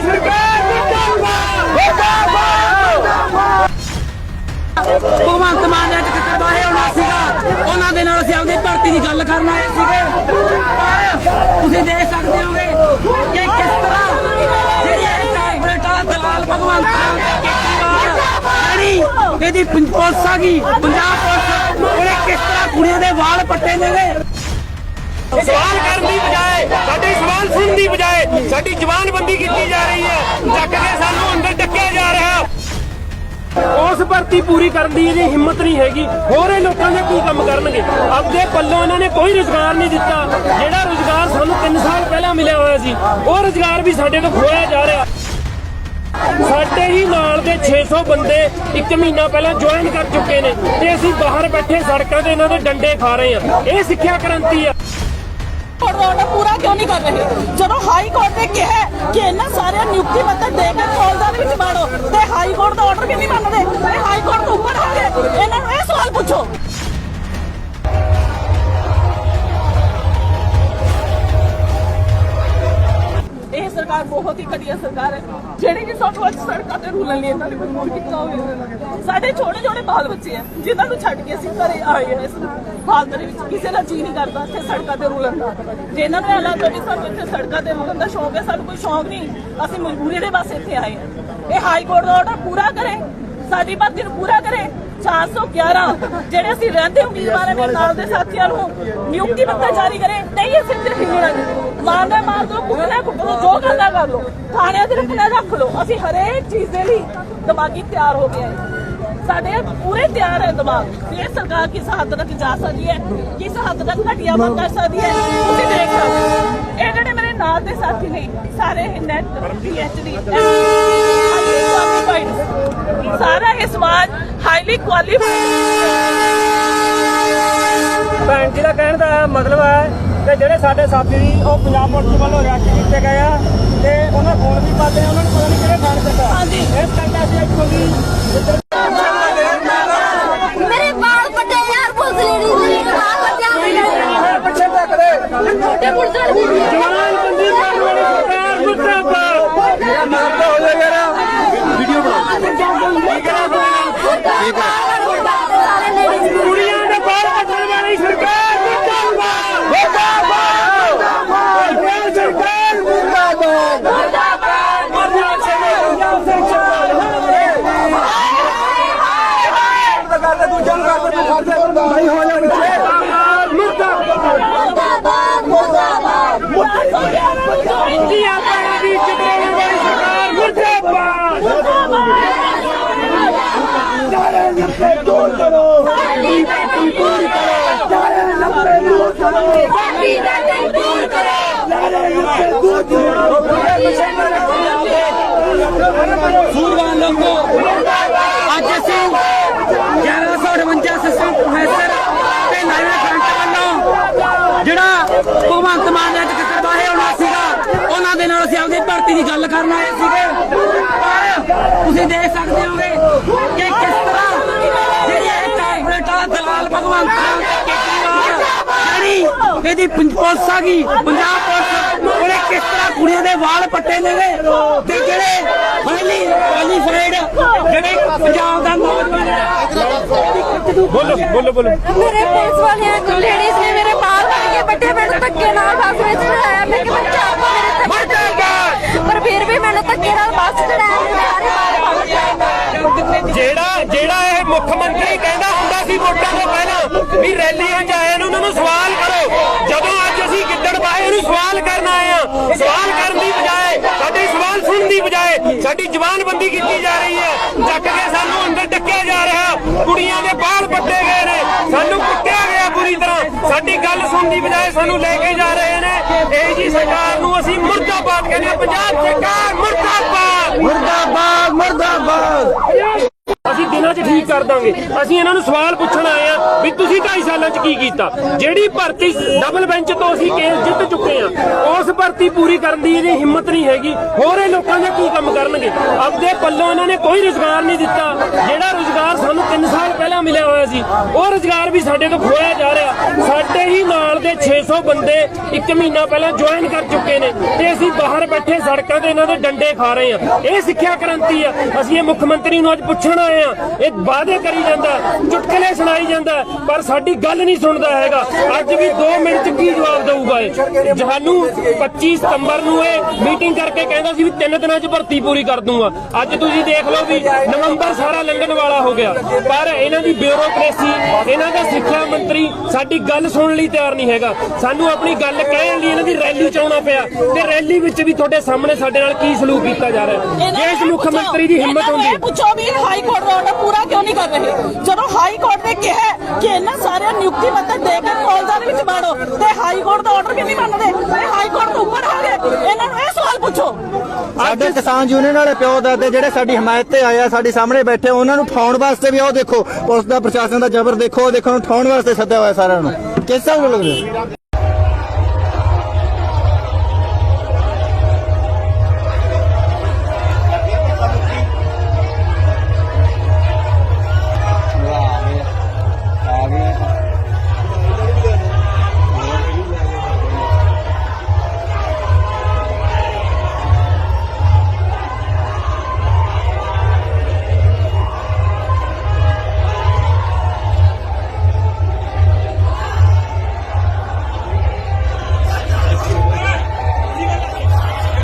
ਦੀ ਸਰਕਾਰ ਭਗਵੰਤ ਮਾਨ ਸੀਗਾ ਕਰਨ ਆਏ ਸੀਗੇ। ਤੁਸੀਂ ਦੇਖ ਸਕਦੇ ਹੋਗੇ ਦਲਾਲ ਭਗਵੰਤ ਮਾਨ ਇਹਦੀ ਪੁਲਿਸ ਆ ਗਈ, ਪੰਜਾਬ ਪੁਲਿਸ ਉਹਨੇ ਕਿਸ ਤਰ੍ਹਾਂ ਕੁੜੀਆਂ ਦੇ ਵਾਲ ਪੱਟੇ ਨੇ ਸਵਾਲ ਕਰਨ ਦੀ ਬਜਾਏ, ਸਾਡੇ ਸਵਾਲ ਸੁਣਨ ਦੀ ਬਜਾਏ ਸਾਡੀ ਜ਼ਬਾਨਬੰਦੀ ਕੀਤੀ ਜਾ ਰਹੀ ਹੈ। ਚੱਕ ਕੇ ਸਾਨੂੰ ਅੰਦਰ ਟੱਕਿਆ ਜਾ ਰਿਹਾ। ਉਸ ਭਰਤੀ ਪੂਰੀ ਕਰਨ ਦੀ ਇਹਦੀ ਹਿੰਮਤ ਨਹੀਂ ਹੈਗੀ। ਹੋਰ ਇਹ ਲੋਕਾਂ ਦੇ ਕੀ ਕੰਮ ਕਰਨਗੇ? ਆਪਦੇ ਪੱਲੋਂ ਇਹਨਾਂ ਨੇ ਕੋਈ ਰੁਜ਼ਗਾਰ ਨਹੀਂ ਦਿੱਤਾ। ਜਿਹੜਾ ਰੁਜ਼ਗਾਰ ਸਾਨੂੰ 3 ਸਾਲ ਪਹਿਲਾਂ ਮਿਲਿਆ ਹੋਇਆ ਸੀ, ਉਹ ਰੁਜ਼ਗਾਰ ਵੀ ਸਾਡੇ ਤੋਂ ਖੋਇਆ ਜਾ ਰਿਹਾ। ਸਾਡੇ ਹੀ ਨਾਲ ਦੇ 600 ਬੰਦੇ ਇੱਕ ਮਹੀਨਾ ਪਹਿਲਾਂ ਜੁਆਇਨ ਕਰ ਚੁੱਕੇ ਨੇ ਤੇ ਅਸੀਂ ਬਾਹਰ ਬੈਠੇ ਸੜਕਾਂ ਤੇ ਇਹਨਾਂ ਦੇ ਡੰਡੇ ਖਾ ਰਹੇ ਆ ਇਹ ਸਿੱਖਿਆ ਕ੍ਰਾਂਤੀ ਆ। ਕੋਰਟ ਦਾ ਆਰਡਰ ਪੂਰਾ ਕਿਉਂ ਨਹੀਂ ਕਰ ਸਰਕਾਰ ਬਹੁਤ ਹੀ ਘਟੀਆ ਸਰਕਾਰ ਹੈ। ਜਿਹੜੀ ਕਿ ਸਾਨੂੰ ਅੱਜ ਸੜਕਾਂ ਤੇ ਰੂਲਣ ਲਈ ਇਹਨਾਂ ਨੇ ਮਜਬੂਰ ਕੀਤਾ ਹੋਇਆ ਸਾਡੇ ਛੋਟੇ ਛੋਟੇ ਬਾਲ ਬੱਚੇ ਆ, ਜਿਨ੍ਹਾਂ ਨੂੰ ਛੱਡ ਕੇ ਅਸੀਂ ਘਰੇ ਆਏ ਹਾਂ ਇਸ ਹਾਲਤ ਦੇ ਵਿੱਚ ਕਿਸੇ ਦਾ ਜੀ ਨਹੀਂ ਕਰਦਾ ਇੱਥੇ ਸੜਕਾਂ ਤੇ ਰੁਲਣ ਦਾ। ਜੇ ਇਹਨਾਂ ਨੂੰ ਇਹ ਵੀ ਸਾਨੂੰ ਇੱਥੇ ਸੜਕਾਂ ਤੇ ਰੂਲਣ ਦਾ ਸ਼ੌਕ ਹੈ, ਸਾਨੂੰ ਕੋਈ ਸ਼ੌਕ ਨਹੀਂ, ਅਸੀਂ ਮਜਬੂਰੀ ਦੇ ਬਸ ਇੱਥੇ ਆਏ ਹਾਂ। ਇਹ ਹਾਈ ਕੋਰਟ ਦਾ ਆਰਡਰ ਪੂਰਾ ਕਰੇ, ਸਾਡੀ ਭਰਤੀ ਨੂੰ ਪੂਰਾ ਕਰੇ 411 ਜਿਹੜੇ ਅਸੀਂ ਰਹਿੰਦੇ ਉਮੀਦਵਾਰਾਂ ਦੇ ਨਾਲ ਦੇ ਸਾਥੀਆਂ ਨੂੰ ਨਿਯੁਕਤੀ ਪੱਤਰ ਜਾਰੀ ਕਰੇ। ਨਹੀਂ, ਅਸੀਂ ਇੱਥੇ ਹਿੱਲਣਾ ਨਹੀਂ ਮਾਰਨਾ ਮਾਰ ਦੋ ਕੁੱਟਣਾ ਕੁੱਟ ਦੋ, ਜੋ ਕਰਨਾ ਕਰ ਲੋ ਥਾਣਿਆਂ ਦੇ ਰੱਖਣਾ ਰੱਖ ਲੋ ਅਸੀਂ ਹਰੇਕ ਚੀਜ਼ ਦੇ ਲਈ ਦਿਮਾਗੀ ਤਿਆਰ ਹੋ ਗਏ ਸਾਡੇ ਪੂਰੇ ਤਿਆਰ ਹੈ ਦਿਮਾਗ। ਇਹ ਸਰਕਾਰ ਕਿਸ ਹੱਦ ਤੱਕ ਜਾ ਸਕਦੀ ਹੈ, ਕਿਸ ਹੱਦ ਤੱਕ ਘਟੀਆ ਬੰਦ ਕਰ ਸਕਦੀ ਹੈ, ਤੁਸੀਂ ਦੇਖ ਸਕਦੇ ਇਹ ਜਿਹੜੇ ਮੇਰੇ ਨਾਲ ਦੇ ਸਾਥੀ ਨੇ, ਸਾਰੇ ਨੈਟ ਪੀਐਚਡੀ ਹਾਈਲੀ ਕੁਆਲੀਫਾਈਡ ਸਾਰਾ ਇਹ ਸਮਾਜ ਹਾਈਲੀ ਕੁਆਲੀਫਾਈਡ ਭੈਣ ਜੀ ਦਾ ਕਹਿਣ ਦਾ ਮਤਲਬ ਹੈ ਕਿ ਜਿਹੜੇ ਸਾਡੇ ਸਾਥੀ ਸੀ ਉਹ ਪੰਜਾਬ ਪੁਲਿਸ ਵੱਲੋਂ ਅਰੈਸਟ ਕੀਤੇ ਗਏ ਆ ਤੇ ਉਹਨਾਂ ਫੋਨ ਵੀ ਪਾਦੇ ਉਹਨਾਂ ਨੂੰ ਪਤਾ ਨਹੀਂ ਕਿਹੜੇ ਥਾਣੇ ਚੱਕਾ ਹਾਂਜੀ। ਇਸ ਕਰਕੇ ਅਸੀਂ ਇੱਥੋਂ ਦੀ ਮੇਰੇ ਬਾਲ ਪੱਟੇ ਯਾਰ ਪੁਲਿਸ ਲੇਡੀ ਮੇਰੇ ਬਾਲ ਪੱਟੇ ਪਿੱਛੇ ਤੱਕ ਦੇ ਛੋਟੇ ਪੁਲਿਸ ਵਾਲੇ ਜਵਾਨ ਬੰਦੀ ਕਰਨ ਵਾਲੀ ਸਰਕਾਰ ਮੁਰਦਾਬਾਦ ਮੇਰਾ ਨਾਮ ਤਾਂ ਹੋ ਜਾਏਗਾ ਨਾ ਵੀਡੀਓ ਸਾਰੇ ਲੇਡੀਜ਼ ਕੁੜੀਆਂ ਦੇ ਬਾਲ ਕੱਟਣ ਵਾਲੀ ਸਰਕਾਰ ਮੁਰਦਾਬਾਦ। ਮੁਰਦਾਬਾਦ। ਇਹ ਸਰਕਾਰ ਮੁਰਦਾਬਾਦ। ਮੁਰਦਾਬਾਦ ਮੁਰਦਾਬਾਦ ਇੰਡੀਆ ਪਾਣੀ ਦੀ ਚਿੱਤਰਾਂ ਵਾਲੀ ਸਰਕਾਰ ਮੁਰਦਾਬਾਦ ਸਾਡੀ ਬੇਟੀ ਦੂਰ ਕਰੋ ਸੂਰਵਾਨ ਲੋਕੋ ਅੱਜ ਅਸੀਂ 1158 ਅਸਿਸਟੈਂਟ ਪ੍ਰੋਫੈਸਰ ਤੇ ਨਵੇਂ ਫਰੰਟ ਵੱਲੋਂ ਜਿਹੜਾ ਭਗਵੰਤ ਮਾਨ ਦੇ ਟਿਕਟ ਬਾਹੇ ਹੋਣਾ ਸੀਗਾ, ਉਹਨਾਂ ਦੇ ਨਾਲ ਅਸੀਂ ਆਪਦੀ ਭਰਤੀ ਦੀ ਗੱਲ ਕਰਨ ਆਏ ਸੀਗੇ। ਤੁਸੀਂ ਦੇਖ ਸਕਦੇ ਹੋਗੇ ਕਿ ਕਿਸ ਤਰ੍ਹਾਂ ਭਗਵੰਤ ਮਾਨ ਦੇ ਕੇਜਰੀਵਾਲ ਜਿਹੜੀ ਇਹਦੀ ਪੁਲਿਸ ਆ ਗਈ ਪੰਜਾਬ ਪੁਲਿਸ ਉਹਨੇ ਕਿਸ ਤਰ੍ਹਾਂ ਕੁੜੀਆਂ ਦੇ ਵਾਲ ਪੱਟੇ ਨੇਗੇ ਤੇ ਜਿਹੜੇ ਹਾਈਲੀ ਕੁਆਲੀਫਾਈਡ ਜਿਹੜੇ ਪੰਜਾਬ ਦਾ ਨੌਜਵਾਨ ਹੈ। ਬੋਲੋ ਬੋਲੋ ਬੋਲੋ। ਮੇਰੇ ਪੁਲਿਸ ਵਾਲੀਆਂ ਲੇਡੀਜ਼ ਨੇ ਮੇਰੇ ਬਾਲ ਫੜ ਕੇ ਬੱਟੇ ਮੈਨੂੰ ਧੱਕੇ ਨਾਲ ਬੱਸ ਵਿੱਚ ਚੜਾਇਆ। ਮੈਂ ਕਿ ਮੈਂ ਚਾਪਾ ਮੇਰੇ ਧੱਕੇ ਪਰ ਫਿਰ ਵੀ ਮੈਨੂੰ ਧੱਕੇ ਨਾਲ ਬੱਸ ਚੜਾਇਆ ਮੇਰੇ ਸਾਰੇ ਬਾਲ ਫੜ ਗਏ ਜਿਹੜਾ ਜਿਹੜਾ ਇਹ ਮੁੱਖ ਮੰਤਰੀ ਕਹਿੰਦਾ ਹੁੰਦਾ ਸੀ ਵੋਟਾਂ ਤੋਂ ਪਹਿਲਾਂ, ਵੀ ਰੈਲੀਆਂ 'ਚ ਆਇਆ ਨੂੰ ਉਹਨਾਂ ਨੂੰ ਸਵਾਲ ਕਰੋ। ਜਦੋਂ ਅੱਜ ਅਸੀਂ ਗਿੱਦੜ ਪਾਏ ਨੂੰ ਸਵਾਲ ਕਰਨ ਆਏ ਆ ਸਵਾਲ ਕਰਨ ਦੀ ਬਜਾਏ ਸਾਡੇ ਸਵਾਲ ਸੁਣਨ ਦੀ ਬਜਾਏ ਸਾਡੀ ਜ਼ਬਾਨਬੰਦੀ ਕੀਤੀ ਜਾ ਰਹੀ ਹੈ। ਚੱਕ ਕੇ ਸਾਨੂੰ ਅੰਦਰ ਟੱਕਿਆ ਜਾ ਰਿਹਾ। ਕੁੜੀਆਂ ਦੇ ਬਾਲ ਪੱਟੇ ਗਏ ਨੇ। ਸਾਨੂੰ ਕੁੱਟਿਆ ਗਿਆ ਬੁਰੀ ਤਰ੍ਹਾਂ। ਸਾਡੀ ਗੱਲ ਸੁਣਨ ਦੀ ਬਜਾਏ ਸਾਨੂੰ ਲੈ ਕੇ ਜਾ ਰਹੇ ਨੇ। ਇਹ ਜੀ ਸਰਕਾਰ ਨੂੰ ਅਸੀਂ ਮੁਰਦਾਬਾਦ ਕਹਿੰਦੇ ਹਾਂ। ਪੰਜਾਬ ਸਰਕਾਰ ਮੁਰਦਾਬਾਦ। ਮੁਰਦਾਬਾਦ ਮੁਰਦਾਬਾਦ। ਅਸੀਂ ਦਿਨਾਂ 'ਚ ਠੀਕ ਕਰ ਦਾਂਗੇ। ਅਸੀਂ ਇਹਨਾਂ ਨੂੰ ਸਵਾਲ ਪੁੱਛਣ ਆਏ ਆ ਵੀ ਤੁਸੀਂ 2.5 ਸਾਲਾਂ 'ਚ ਕੀ ਕੀਤਾ? ਜਿਹੜੀ ਭਰਤੀ ਡਬਲ ਬੈਂਚ ਤੋਂ ਅਸੀਂ ਕੇਸ ਜਿੱਤ ਚੁੱਕੇ ਆ ਉਸ ਭਰਤੀ ਪੂਰੀ ਕਰਨ ਦੀ ਇਹਦੀ ਹਿੰਮਤ ਨਹੀਂ ਹੈਗੀ। ਹੋਰ ਇਹ ਲੋਕਾਂ ਦਾ ਕੀ ਕੰਮ ਕਰਨਗੇ? ਆਪਦੇ ਪੱਲੋਂ ਇਹਨਾਂ ਨੇ ਕੋਈ ਰੁਜ਼ਗਾਰ ਨਹੀਂ ਦਿੱਤਾ। ਜਿਹੜਾ ਰੁਜ਼ਗਾਰ ਸਾਨੂੰ 3 ਸਾਲ ਪਹਿਲਾਂ ਮਿਲਿਆ ਹੋਇਆ ਸੀ, ਉਹ ਰੁਜ਼ਗਾਰ ਵੀ ਸਾਡੇ ਤੋਂ ਖੋਇਆ ਜਾ ਰਿਹਾ। ਸਾਡੇ ਹੀ ਨਾਲ ਦੇ 600 ਬੰਦੇ ਇੱਕ ਮਹੀਨਾ ਪਹਿਲਾਂ ਜੁਆਇਨ ਕਰ ਚੁੱਕੇ ਨੇ ਤੇ ਅਸੀਂ ਬਾਹਰ ਬੈਠੇ ਸੜਕਾਂ ਤੇ ਇਹਨਾਂ ਦੇ ਡੰਡੇ ਖਾ ਰਹੇ ਆ ਇਹ ਸਿੱਖਿਆ ਕ੍ਰਾਂਤੀ ਆ। ਅਸੀਂ ਇਹ ਮੁੱਖ ਮੰਤਰੀ ਨੂੰ ਅੱਜ ਪੁੱਛਣ ਆਏ ਆ ਇਹ ਵਾਅਦੇ ਕਰੀ ਜਾਂਦਾ ਚੁਟਕਲੇ ਸੁਣਾਈ ਜਾਂਦਾ ਪਰ ਸਾਡੀ ਗੱਲ ਨਹੀਂ ਸੁਣਦਾ ਹੈਗਾ। ਅੱਜ ਵੀ 2 ਮਿੰਟ ਚ ਕੀ ਜਵਾਬ ਦਊਗਾ ਇਹ? ਸਾਨੂੰ 25 ਸਤੰਬਰ ਨੂੰ ਇਹ ਮੀਟਿੰਗ ਕਰਕੇ ਕਹਿੰਦਾ ਸੀ ਵੀ ਤਿੰਨ ਦਿਨਾਂ ਚ ਭਰਤੀ ਪੂਰੀ ਕਰ ਦੂੰਗਾ। ਅੱਜ ਤੁਸੀਂ ਦੇਖ ਲਓ ਵੀ ਨਵੰਬਰ ਸਾਰਾ ਲੰਘਣ ਵਾਲਾ ਹੋ ਗਿਆ। ਪਰ ਇਹਨਾਂ ਦੀ ਬਿਊਰੋਕ੍ਰੇਸੀ ਇਹਨਾਂ ਦਾ ਸਿੱਖਿਆ ਮੰਤਰੀ ਸਾਡੀ ਗੱਲ ਸੁਣਨ ਲਈ ਤਿਆਰ ਨਹੀਂ ਹੈਗਾ। ਸਾਨੂੰ ਆਪਣੀ ਗੱਲ ਕਹਿਣ ਲਈ ਇਹਨਾਂ ਦੀ ਰੈਲੀ ਚ ਆਉਣਾ ਪਿਆ। ਤੇ ਰੈਲੀ ਵਿੱਚ ਵੀ ਤੁਹਾਡੇ ਸਾਹਮਣੇ ਸਾਡੇ ਨਾਲ ਕੀ ਸਲੂਕ ਕੀਤਾ ਜਾ ਰਿਹਾ ਹੈ? ਜੇ ਇਸ ਮੁੱਖ ਮੰਤਰੀ ਦੀ ਹਿੰਮਤ ਹੁੰਦੀ। ਪੁੱਛੋ ਵੀ ਹਾਈ ਕੋਰਟ ਦਾ ਆਰਡਰ ਪੂਰਾ ਕਿਉਂ ਨਹੀਂ ਕਰ ਰਹੇ? ਜਦੋਂ ਹਾਈ ਕੋਰਟ ਨੇ ਕਿਹਾ ਕਿ ਇਹਨਾਂ ਸਾਰਿਆਂ ਨਿਯੁਕਤੀ ਪੱਤਰ ਦੇ ਕੇ ਕਾਲਜਾਂ ਦੇ ਵਿੱਚ ਬਾੜੋ ਤੇ ਹਾਈ ਕੋਰਟ ਦਾ ਆਰਡਰ ਕਿਉਂ ਨਹੀਂ ਮੰਨਦੇ ਇਹ ਹਾਈ ਕੋਰਟ ਤੋਂ ਉੱਪਰ ਆ ਗਏ। ਇਹਨਾਂ ਨੂੰ ਇਹ ਸਵਾਲ ਪੁੱਛੋ। ਸਾਡੇ ਕਿਸਾਨ ਯੂਨੀਅਨ ਵਾਲੇ ਪਿਓ ਦਾਦੇ ਜਿਹੜੇ ਸਾਡੀ ਹਮਾਇਤ ਤੇ ਆਏ ਆ ਸਾਡੇ ਸਾਹਮਣੇ ਬੈਠੇ ਉਹਨਾਂ ਨੂੰ ਠਾਉਣ ਵਾਸਤੇ ਵੀ ਆਓ ਦੇਖੋ ਪੁਲਿਸ ਦਾ ਪ੍ਰਸ਼ਾਸਨ ਦਾ ਜ਼ਬਰ ਦੇਖੋ ਦੇਖੋ ਨੂੰ ਠਾਉਣ ਵਾਸਤੇ ਸੱਦਿਆ ਹੋਇਆ ਸਾਰਿਆਂ ਨੂੰ। ਕਿਸ ਹਿਸਾਬ ਨਾਲ ਲੱਗ ਰਿਹਾ